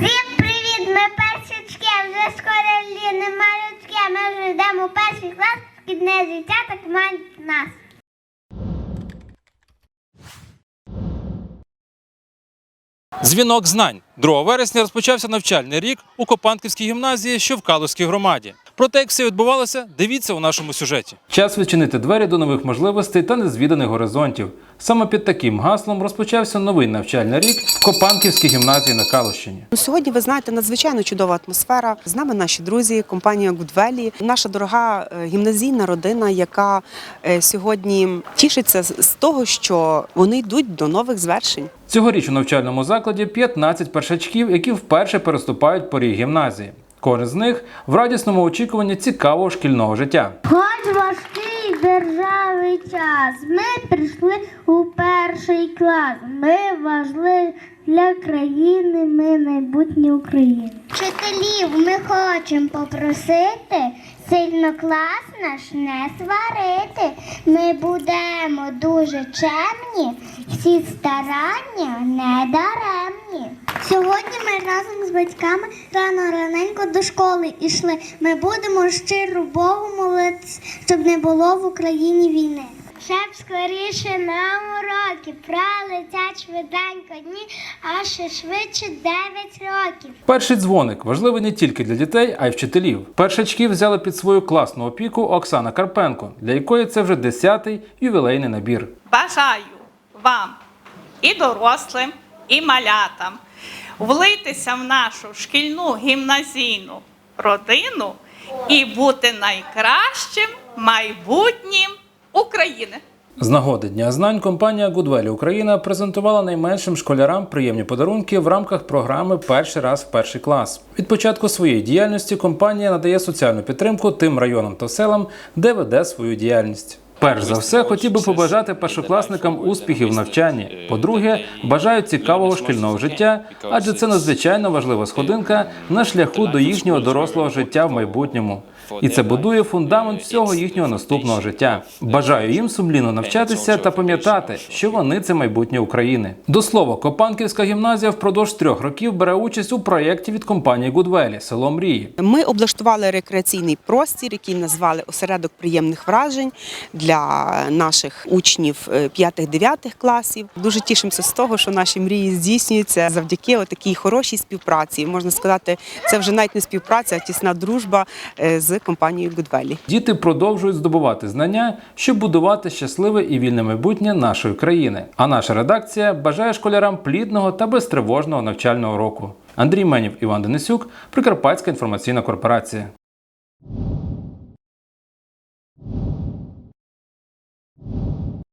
Всім привіт! Ми першачки, а вже скоро ліни малючки, а ми вже йдемо у перший клас, шкідне життя так команд нас. Дзвінок знань 2 вересня розпочався навчальний рік у Копанківській гімназії, що в Калузькій громаді. Про те, як все відбувалося, дивіться у нашому сюжеті. Час відчинити двері до нових можливостей та незвіданих горизонтів. Саме під таким гаслом розпочався новий навчальний рік в Копанківській гімназії на Калущині. Ну, Сьогодні ви знаєте надзвичайно чудова атмосфера. З нами наші друзі, компанія Гудвелі, наша дорога е, гімназійна родина, яка е, сьогодні тішиться з з того, що вони йдуть до нових звершень. Цьогоріч у навчальному закладі 15 першачків, які вперше переступають поріг гімназії. Кожен з них в радісному очікуванні цікавого шкільного життя. Хоч важкий державний час, ми прийшли у перший клас. Ми важливі для країни, ми майбутнє України. Вчителів ми хочемо попросити сильно класно ж не сварити. Ми будемо дуже чемні, всі старання не даремні. Сьогодні ми разом з батьками рано раненько до школи йшли. Ми будемо щиро Богу молитись, щоб не було в Україні війни. Щоб скоріше нам уроки пролетять швиденько дні, а ще швидше 9 років. Перший дзвоник важливий не тільки для дітей, а й вчителів. Першачків взяли під свою класну опіку Оксана Карпенко, для якої це вже 10-й ювілейний набір. Бажаю вам і дорослим, і малятам влитися в нашу шкільну гімназійну родину і бути найкращим майбутнім України. З нагоди Дня знань компанія Goodwell Україна презентувала найменшим школярам приємні подарунки в рамках програми Перший раз в перший клас. Від початку своєї діяльності компанія надає соціальну підтримку тим районам та селам, де веде свою діяльність. Перш за все, хотів би побажати першокласникам успіхів в навчанні. По-друге, бажаю цікавого шкільного життя, адже це надзвичайно важлива сходинка на шляху до їхнього дорослого життя в майбутньому. І це будує фундамент всього їхнього наступного життя. Бажаю їм сумлінно навчатися та пам'ятати, що вони це майбутнє України. До слова, Копанківська гімназія впродовж трьох років бере участь у проєкті від компанії Гудвелі Село Мрії. Ми облаштували рекреаційний простір, який назвали осередок приємних вражень для наших учнів 5-9 класів. Дуже тішимося з того, що наші мрії здійснюються завдяки такій хорошій співпраці. Можна сказати, це вже навіть не співпраця, а тісна дружба е, з компанією Гудвелі. Діти продовжують здобувати знання, щоб будувати щасливе і вільне майбутнє нашої країни. А наша редакція бажає школярам плідного та безтривожного навчального року. Андрій Менів, Іван Денисюк, Прикарпатська інформаційна корпорація.